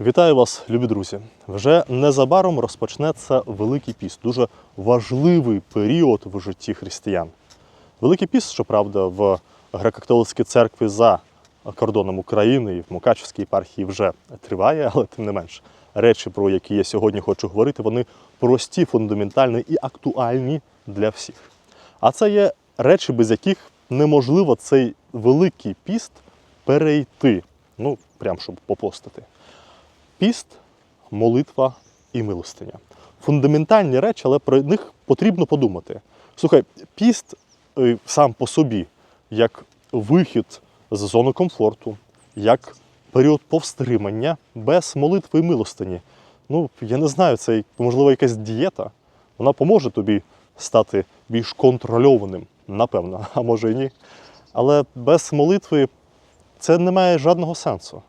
Вітаю вас, любі друзі! Вже незабаром розпочнеться Великий піст, дуже важливий період в житті християн. Великий піст, щоправда, в греко-католицькій церкві за кордоном України і в Мукачевській єпархії вже триває, але тим не менш, речі, про які я сьогодні хочу говорити, вони прості, фундаментальні і актуальні для всіх. А це є речі, без яких неможливо цей великий піст перейти. Ну, прям щоб попостити. Піст, молитва і милостиня. Фундаментальні речі, але про них потрібно подумати. Слухай, піст е, сам по собі, як вихід з зони комфорту, як період повстримання без молитви і милостині. Ну, я не знаю, це можливо якась дієта. Вона поможе тобі стати більш контрольованим, напевно, а може і ні. Але без молитви це не має жодного сенсу.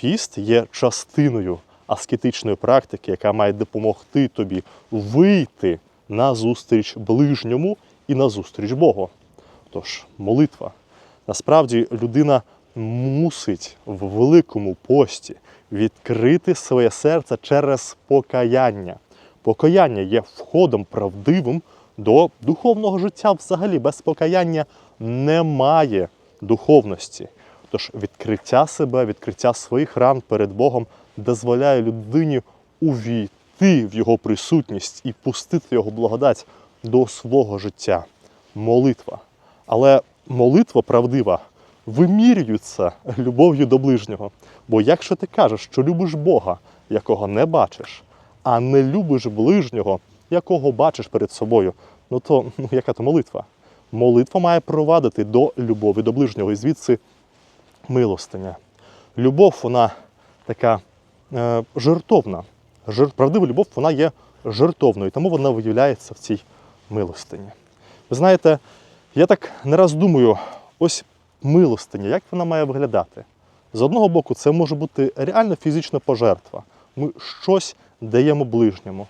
Піст є частиною аскетичної практики, яка має допомогти тобі вийти на зустріч ближньому і на зустріч Богу. Тож, молитва. Насправді людина мусить в великому пості відкрити своє серце через покаяння. Покаяння є входом правдивим до духовного життя. Взагалі без покаяння немає духовності. Тож відкриття себе, відкриття своїх ран перед Богом дозволяє людині увійти в його присутність і пустити його благодать до свого життя. Молитва. Але молитва правдива вимірюється любов'ю до ближнього. Бо якщо ти кажеш, що любиш Бога, якого не бачиш, а не любиш ближнього, якого бачиш перед собою, ну то ну, яка то молитва? Молитва має провадити до любові до ближнього. І звідси милостиня. Любов, вона така е, жертовна. Жер, правдива любов, вона є жертовною, тому вона виявляється в цій милостині. Ви знаєте, я так не раз думаю, ось милостиня, як вона має виглядати? З одного боку, це може бути реально фізична пожертва. Ми щось даємо ближньому.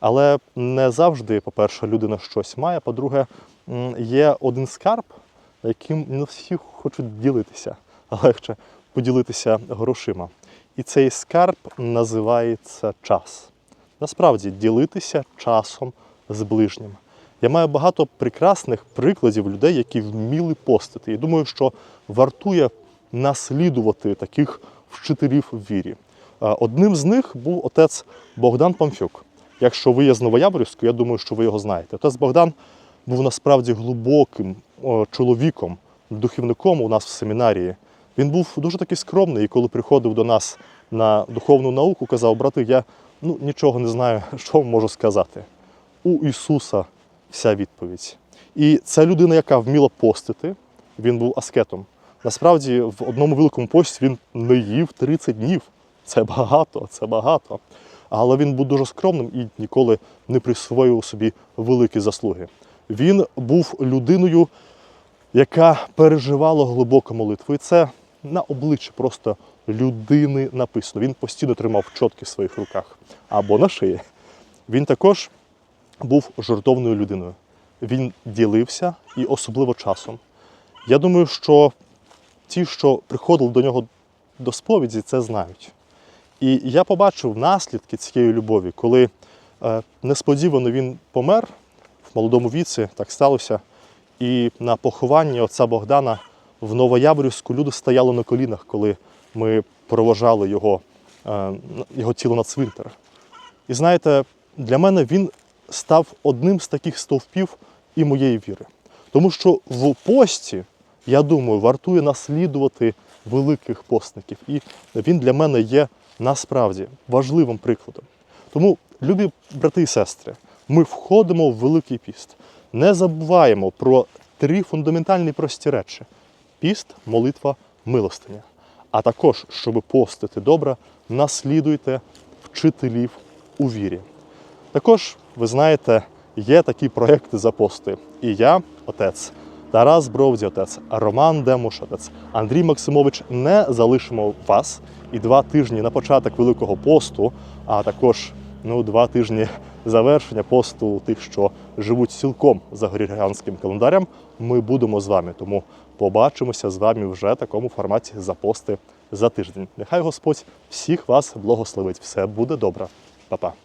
Але не завжди, по-перше, людина щось має. По-друге, є один скарб, яким не всі хочуть ділитися, легше поділитися грошима. І цей скарб називається час. Насправді, ділитися часом з ближнім. Я маю багато прекрасних прикладів людей, які вміли постити. І думаю, що вартує наслідувати таких вчителів в вірі. Одним з них був отець Богдан Памфюк. Якщо ви є з Новояворівську, я думаю, що ви його знаєте. Отець Богдан був насправді глибоким чоловіком, духовником у нас в семінарії. Він був дуже такий скромний, і коли приходив до нас на духовну науку, казав, брати, я ну, нічого не знаю, що можу сказати. У Ісуса вся відповідь. І це людина, яка вміла постити, він був аскетом. Насправді, в одному великому пості він не їв 30 днів. Це багато, це багато. Але він був дуже скромним і ніколи не присвоював собі великі заслуги. Він був людиною, яка переживала глибоку молитву. І це на обличчі просто людини написано. Він постійно тримав чотки в своїх руках або на шиї. Він також був жертовною людиною. Він ділився і особливо часом. Я думаю, що ті, що приходили до нього до сповіді, це знають. І я побачив наслідки цієї любові, коли е, несподівано він помер в молодому віці, так сталося. І на похованні отця Богдана в Новояворівську люди стояли на колінах, коли ми проважали його, е, його тіло на цвинтар. І знаєте, для мене він став одним з таких стовпів і моєї віри. Тому що в пості, я думаю, вартує наслідувати великих постників. І він для мене є насправді важливим прикладом. Тому, любі брати і сестри, ми входимо в Великий піст. Не забуваємо про три фундаментальні прості речі: піст, молитва, милостиня. А також, щоб постити добре, наслідуйте вчителів у вірі. Також, ви знаєте, є такі проекти запости. І я, отець, Тарас Бровді, отець, Роман Демуш, отець, Андрій Максимович не залишимо вас і два тижні на початок Великого посту, а також ну, два тижні завершення посту тих, що живуть цілком за горіганським календарем. Ми будемо з вами. Тому Побачимося з вами вже в такому форматі за пости за тиждень. Нехай Господь всіх вас благословить. Все буде добре. Па-па.